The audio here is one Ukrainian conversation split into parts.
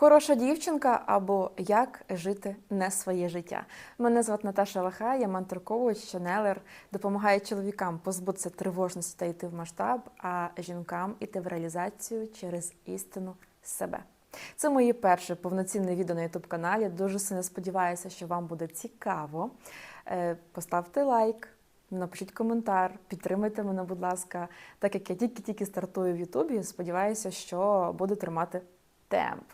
Хороша дівчинка або як жити не своє життя. Мене звати Наташа Лаха, я ментор-коуч, ченелер, допомагаю чоловікам позбутися тривожності та йти в масштаб, а жінкам іти в реалізацію через істину себе. Це моє перше повноцінне відео на youtube каналі. Дуже сильно сподіваюся, що вам буде цікаво. Е, Поставте лайк, напишіть коментар, підтримайте мене, будь ласка, так як я тільки-тільки стартую в Ютубі, сподіваюся, що буду тримати темп.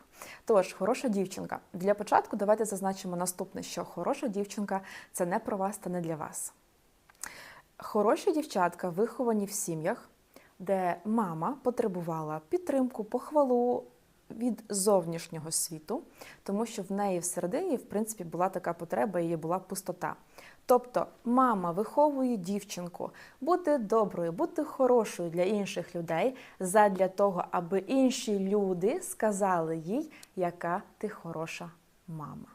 Тож, хороша дівчинка. Для початку давайте зазначимо наступне: що хороша дівчинка це не про вас та не для вас. Хороші дівчатка виховані в сім'ях, де мама потребувала підтримку, похвалу від зовнішнього світу, тому що в неї всередині, в принципі, була така потреба, і була пустота. Тобто мама виховує дівчинку бути доброю, бути хорошою для інших людей, задля того, аби інші люди сказали їй, яка ти хороша мама.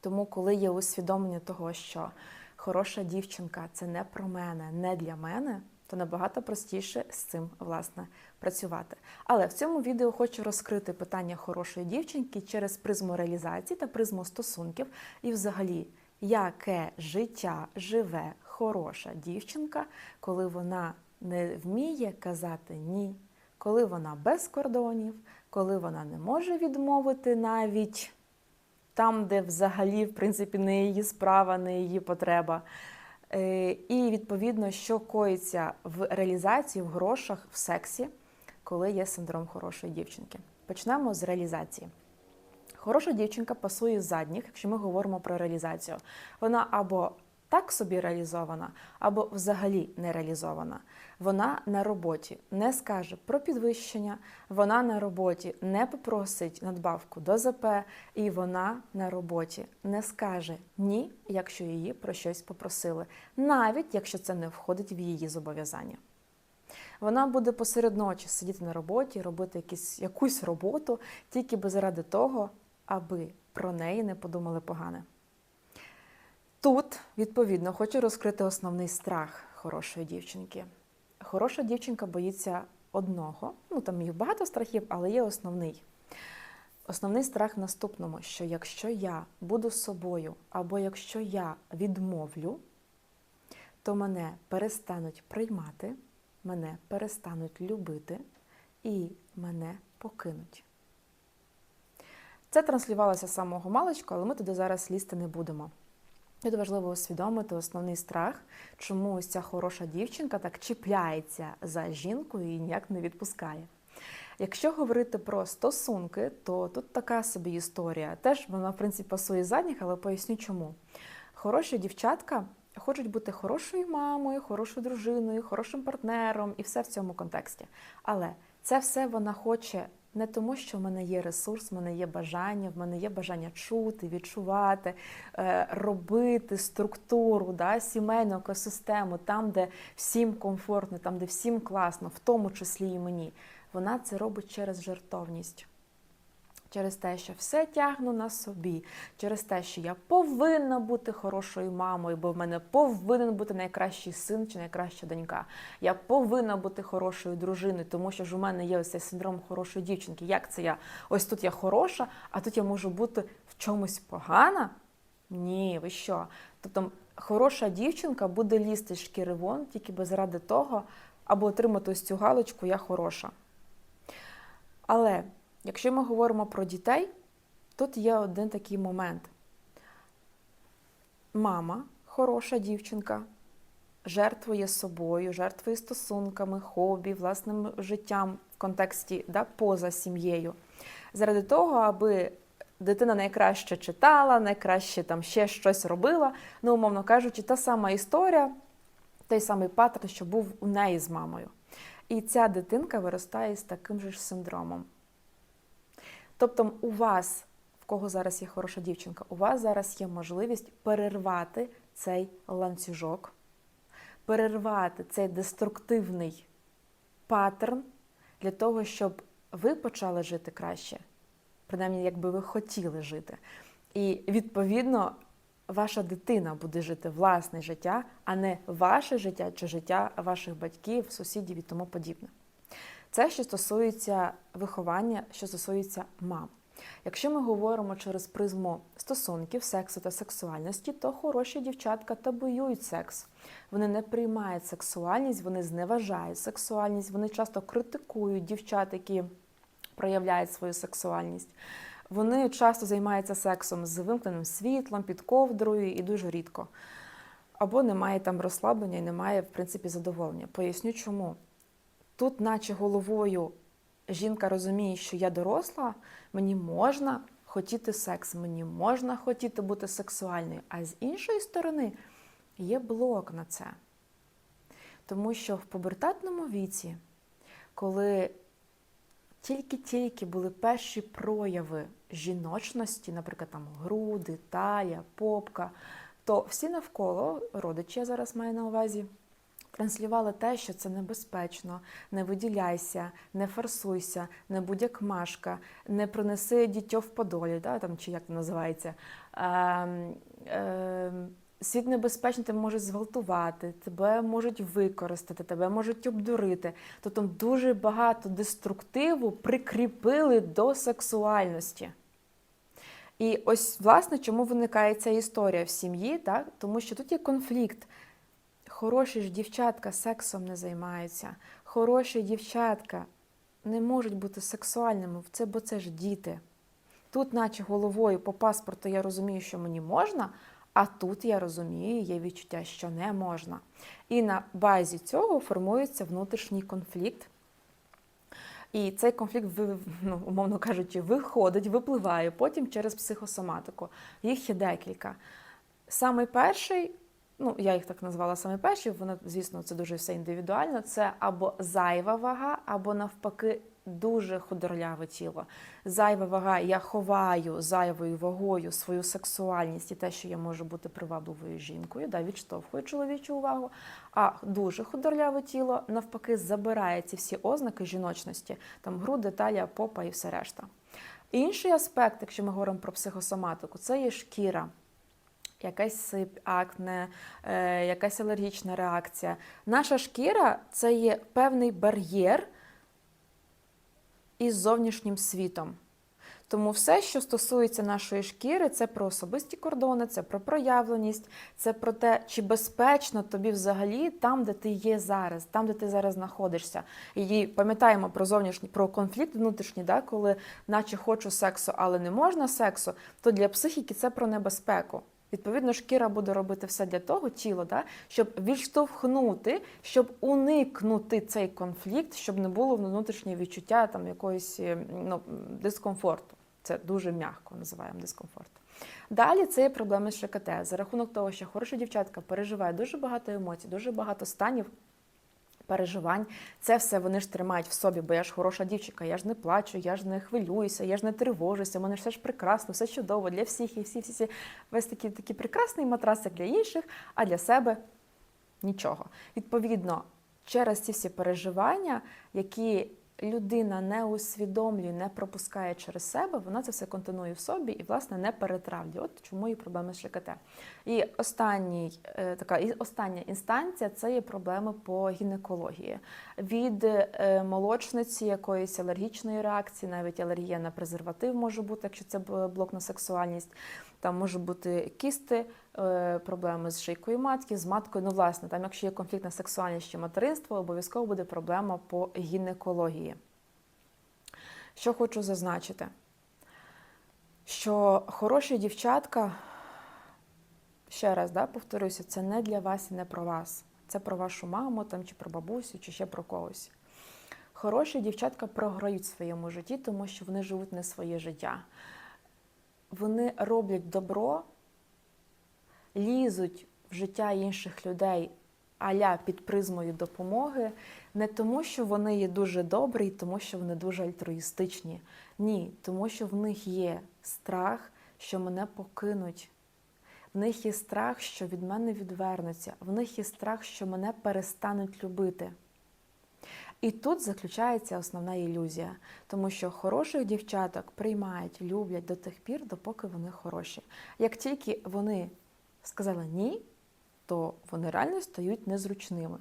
Тому, коли є усвідомлення того, що хороша дівчинка це не про мене, не для мене, то набагато простіше з цим власне працювати. Але в цьому відео хочу розкрити питання хорошої дівчинки через призму реалізації та призму стосунків, і взагалі, яке життя живе хороша дівчинка, коли вона не вміє казати ні, коли вона без кордонів, коли вона не може відмовити навіть там, де взагалі, в принципі, не її справа, не її потреба. Е, І відповідно, що коїться в реалізації, в грошах, в сексі, коли є синдром хорошої дівчинки. Почнемо з реалізації. Хороша дівчинка пасує задніх, якщо ми говоримо про реалізацію. Вона або так собі реалізована, або взагалі не реалізована. Вона на роботі не скаже про підвищення, вона на роботі не попросить надбавку до ЗП, і вона на роботі не скаже ні, якщо її про щось попросили, навіть якщо це не входить в її зобов'язання. Вона буде посеред ночі сидіти на роботі, робити якісь, якусь роботу тільки би заради того, аби про неї не подумали погане. Тут, відповідно, хочу розкрити основний страх хорошої дівчинки. Хороша дівчинка боїться одного, ну там їх багато страхів, але є основний. Основний страх в наступному: що якщо я буду собою, або якщо я відмовлю, то мене перестануть приймати, мене перестануть любити і мене покинуть. Це транслювалося з самого маличку, але ми туди зараз лізти не будемо. Тут важливо усвідомити основний страх, чому ось ця хороша дівчинка так чіпляється за жінкою і ніяк не відпускає. Якщо говорити про стосунки, то тут така собі історія. Теж вона, в принципі, пасує задніх, але поясню чому. Хороші дівчатка хочуть бути хорошою мамою, хорошою дружиною, хорошим партнером і все в цьому контексті. Але це все вона хоче не тому, що в мене є ресурс, в мене є бажання, в мене є бажання чути, відчувати, е, робити структуру, да, сімейну екосистему, там, де всім комфортно, там, де всім класно, в тому числі і мені. Вона це робить через жертовність. Через те, що все тягну на собі, через те, що я повинна бути хорошою мамою, бо в мене повинен бути найкращий син чи найкраща донька. Я повинна бути хорошою дружиною, тому що ж у мене є ось цей синдром хорошої дівчинки. Як це я? Ось тут я хороша, а тут я можу бути в чомусь погана? Ні, ви що? Тобто хороша дівчинка буде лізти з шкіри вон тільки би заради того, або отримати ось цю галочку Я хороша. Але якщо ми говоримо про дітей, тут є один такий момент. Мама, хороша дівчинка, жертвує собою, жертвує стосунками, хобі, власним життям в контексті да, поза сім'єю. Заради того, аби дитина найкраще читала, найкраще там ще щось робила. Ну, умовно кажучи, та сама історія, той самий паттерн, що був у неї з мамою. І ця дитинка виростає з таким же ж синдромом. Тобто, у вас, в кого зараз є хороша дівчинка, у вас зараз є можливість перервати цей ланцюжок, перервати цей деструктивний паттерн для того, щоб ви почали жити краще, принаймні, якби ви хотіли жити. І відповідно. Ваша дитина буде жити власне життя, а не ваше життя чи життя ваших батьків, сусідів і тому подібне. Це що стосується виховання, що стосується мам. Якщо ми говоримо через призму стосунків, сексу та сексуальності, то хороші дівчатка табуюють секс. Вони не приймають сексуальність, вони зневажають сексуальність, вони часто критикують дівчат, які проявляють свою сексуальність. Вони часто займаються сексом з вимкненим світлом, під ковдрою і дуже рідко. Або немає там розслаблення і немає, в принципі, задоволення. Поясню чому. Тут, наче головою, жінка розуміє, що я доросла, мені можна хотіти секс, мені можна хотіти бути сексуальною. А з іншої сторони є блок на це. Тому що в пубертатному віці, коли тільки-тільки були перші прояви жіночності, наприклад, там груди, талія, попка, то всі навколо, родичі я зараз маю на увазі, транслювали те, що це небезпечно, не виділяйся, не форсуйся, не будь як машка, не принеси дітьо в подолі, да, там, чи як це називається. Е, е, Світ небезпечний, тебе можуть зґвалтувати, тебе можуть використати, тебе можуть обдурити. Тобто дуже багато деструктиву прикріпили до сексуальності. І ось, власне, чому виникає ця історія в сім'ї, так? тому що тут є конфлікт. Хороші ж дівчатка сексом не займаються, хороші дівчатка не можуть бути сексуальними, це, бо це ж діти. Тут, наче головою по паспорту, я розумію, що мені можна, а тут я розумію, є відчуття, що не можна. І на базі цього формується внутрішній конфлікт. І цей конфлікт, ну, умовно кажучи, виходить, випливає потім через психосоматику. Їх є декілька. Самий перший, ну я їх так назвала саме перші, воно, звісно, це дуже все індивідуально. Це або зайва вага, або навпаки дуже худорляве тіло. Зайва вага, я ховаю зайвою вагою свою сексуальність і те, що я можу бути привабливою жінкою, да, відштовхую чоловічу увагу. А дуже худорляве тіло навпаки забирає ці всі ознаки жіночності, там груди, талія, попа і все решта. Інший аспект, якщо ми говоримо про психосоматику, це є шкіра. Якась сип, акне, е, якась алергічна реакція. Наша шкіра це є певний бар'єр із зовнішнім світом. Тому все, що стосується нашої шкіри, це про особисті кордони, це про проявленість, це про те, чи безпечно тобі взагалі там, де ти є зараз, там, де ти зараз знаходишся. І пам'ятаємо про зовнішній про конфлікт внутрішній, да, коли, наче хочу сексу, але не можна сексу, то для психіки це про небезпеку. Відповідно, шкіра буде робити все для того, тіло, да, щоб відштовхнути, щоб уникнути цей конфлікт, щоб не було внутрішнє відчуття там якогось ну, дискомфорту. Це дуже м'яко називаємо дискомфорт. Далі це є проблеми з ШКТ. За рахунок того, що хороша дівчатка переживає дуже багато емоцій, дуже багато станів. Переживань, це все вони ж тримають в собі, бо я ж хороша дівчинка, я ж не плачу, я ж не хвилююся, я ж не тривожуся, у мене все ж прекрасно, все чудово для всіх і всі, всі, всі. весь такий такий прекрасний матрас для інших, а для себе нічого. Відповідно, через ці всі переживання, які людина не усвідомлює, не пропускає через себе, вона це все континує в собі і, власне, не перетравлює. От чому є проблеми з ШКТ. І останній, е, така і остання інстанція це є проблеми по гінекології. Від е, молочниці якоїсь алергічної реакції, навіть алергія на презерватив може бути, якщо це блок на сексуальність. Там можуть бути кісти, е, проблеми з шийкою матки, з маткою. Ну, власне, там, якщо є конфлікт на сексуальність чи материнство, обов'язково буде проблема по гінекології. Що хочу зазначити, що хороші дівчатка, ще раз да, повторюся, це не для вас і не про вас. Це про вашу маму там, чи про бабусю, чи ще про когось. Хороші дівчатка програють в своєму житті, тому що вони живуть не своє життя вони роблять добро, лізуть в життя інших людей аля під призмою допомоги, не тому, що вони є дуже добрі, тому що вони дуже альтруїстичні. Ні, тому що в них є страх, що мене покинуть. В них є страх, що від мене відвернуться. В них є страх, що мене перестануть любити. І тут заключається основна ілюзія, тому що хороших дівчаток приймають, люблять до тих пір, допоки вони хороші. Як тільки вони сказали ні, то вони реально стають незручними.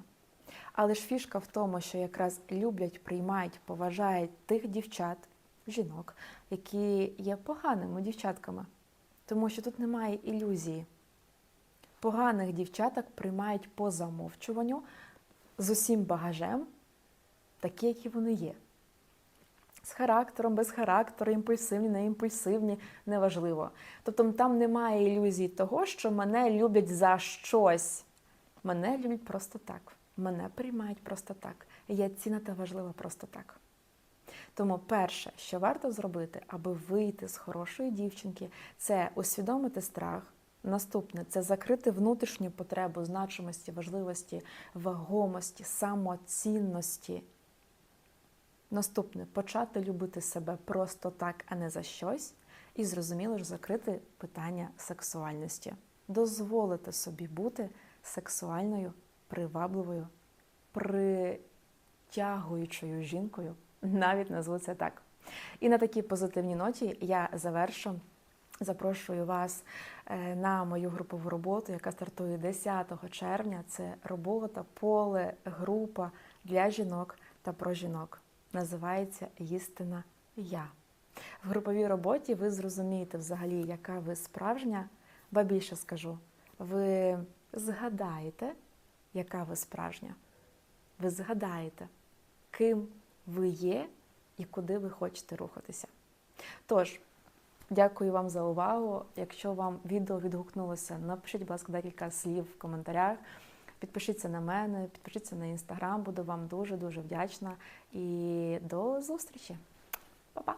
Але ж фішка в тому, що якраз люблять, приймають, поважають тих дівчат, жінок, які є поганими дівчатками. Тому що тут немає ілюзії. Поганих дівчаток приймають по замовчуванню з усім багажем, такі, які вони є. З характером, без характеру, імпульсивні, не імпульсивні, неважливо. Тобто там немає ілюзії того, що мене люблять за щось. Мене люблять просто так. Мене приймають просто так. Я цінна та важлива просто так. Тому перше, що варто зробити, аби вийти з хорошої дівчинки, це усвідомити страх. Наступне це закрити внутрішню потребу значимості, важливості, вагомості, самоцінності. Наступне почати любити себе просто так, а не за щось. І зрозуміло ж закрити питання сексуальності. Дозволити собі бути сексуальною, привабливою, притягуючою жінкою, навіть назву це так. І на такій позитивній ноті я завершу. Запрошую вас е, на мою групову роботу, яка стартує 10 червня. Це робота, поле, група для жінок та про жінок. Називається Істина Я. В груповій роботі ви зрозумієте взагалі, яка ви справжня, ба більше скажу, ви згадаєте, яка ви справжня. Ви згадаєте, ким ви є і куди ви хочете рухатися. Тож, дякую вам за увагу. Якщо вам відео відгукнулося, напишіть, будь ласка, декілька слів в коментарях. Підпишіться на мене, підпишіться на інстаграм, буду вам дуже-дуже вдячна. І до зустрічі. Па-па!